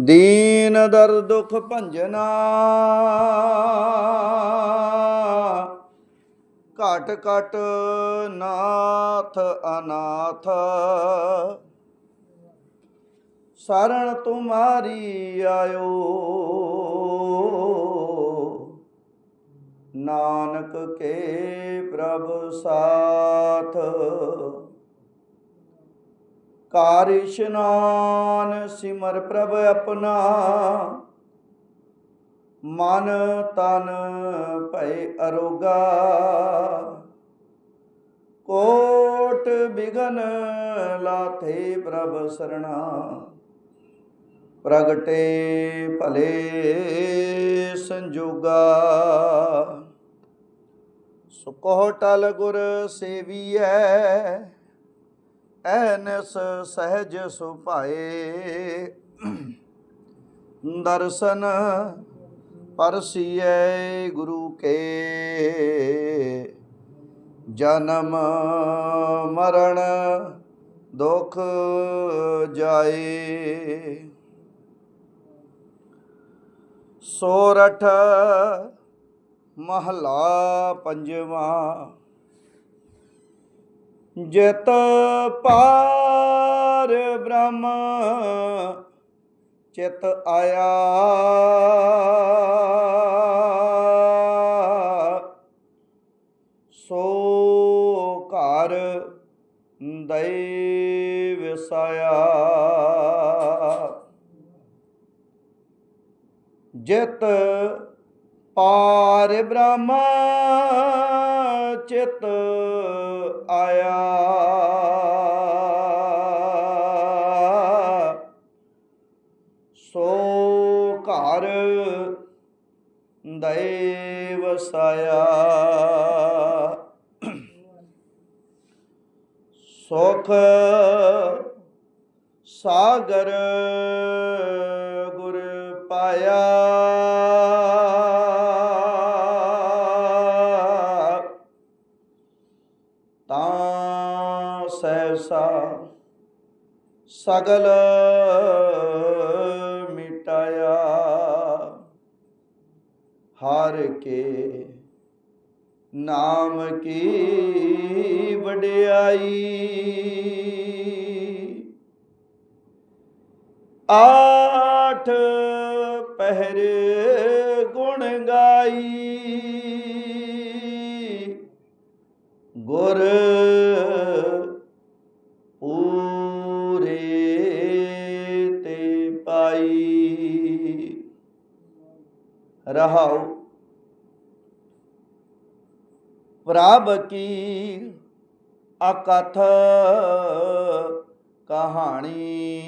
ਦੀਨ ਦਰ ਦੁਖ ਭੰਜਨਾ। ਘਟ ਘਟ ਨਾਥ ਅਨਾਥ। ਸਰਣ ਤੁਮਾਰੀ ਆਇਓ। ਨਾਨਕ ਕੇ ਪ੍ਰਭ ਸਾਥ। ਕਾਰ ਇਸ਼ਨਾਨ ਸਿਮਰ ਪ੍ਰਭ ਆਪਣਾ। ਮਨ ਤਨ ਭੈ ਅਰੋਗਾ। ਕੋਟ ਬਿਗਨ ਲਾਥੇ ਪ੍ਰਭ ਸਰਣਾ। ਪ੍ਰਗਟੇ ਭਲੇ ਸੰਜੋਗਾ। ਸੁਕੋਟਲ ਗੁਰ ਸੇਵੀਐ। ਐਨਸ ਸਹਿਜ ਸੁਭਾਏ। ਦਰਸ਼ਨ ਪਰਸੀਐ ਗੁਰੂ ਕੇ। ਜਨਮ ਮਰਨ ਦੁਖ ਜਾਏ। ਸੋਰਠ ਮਹਲਾ ਪੰਜਵਾ। ਜਿਤ ਪਾਰ ਬ੍ਰਹਮ ਚਿਤ ਆਇਆ। ਸੋ ਘਰ ਦੈ ਵਿਸਾਇਆ। ਜਿਤ ਪਾਰ ਬ੍ਰਹਮ ਚਿਤ ਆਇਆ। ਸੋ ਘਰ ਦੈ ਵਸਾਇਆ ਸੁਖ ਸਾਗਰ ਗੁਰ ਪਾਇਆ। ਸਗਲ ਮਿਟਾਇਆ। ਹਰ ਕੇ ਨਾਮ ਕੀ ਵਡਿਆਈ। ਆਠ ਪਹਿਰ ਗੁਣ ਗਾਈ। ਗੁਰ ਰਹਾਉ। ਪ੍ਰਭ ਕੀ ਅਕਥ ਕਹਾਣੀ।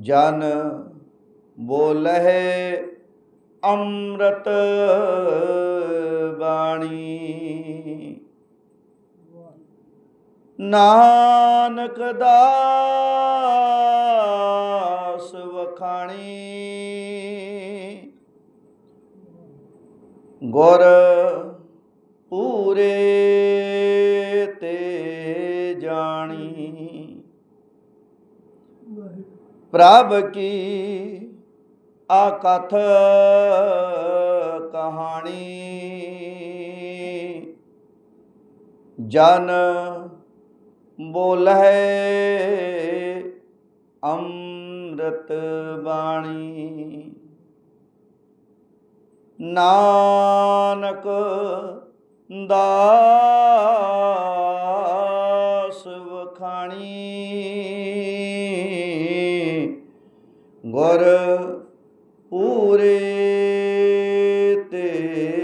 ਜਨ ਬੋਲਹਿ ਅੰਮ੍ਰਿਤ ਬਾਣੀ। ਨਾਨਕ ਦਾਸ ਵਖਾਣੀ। ਗੁਰ ਪੂਰੇ ਤੇ ਜਾਣੀ। ਪ੍ਰਭ ਕੀ ਆਕਥ ਕਹਾਣੀ। ਜਨ ਬੋਲਹਿ ਅੰਮ੍ਰਿਤ ਬਾਣੀ। ਨਾਨਕ ਦਾਸ ਵਖਾਣੀ ਗੁਰ ਪੂਰੇ ਤੇ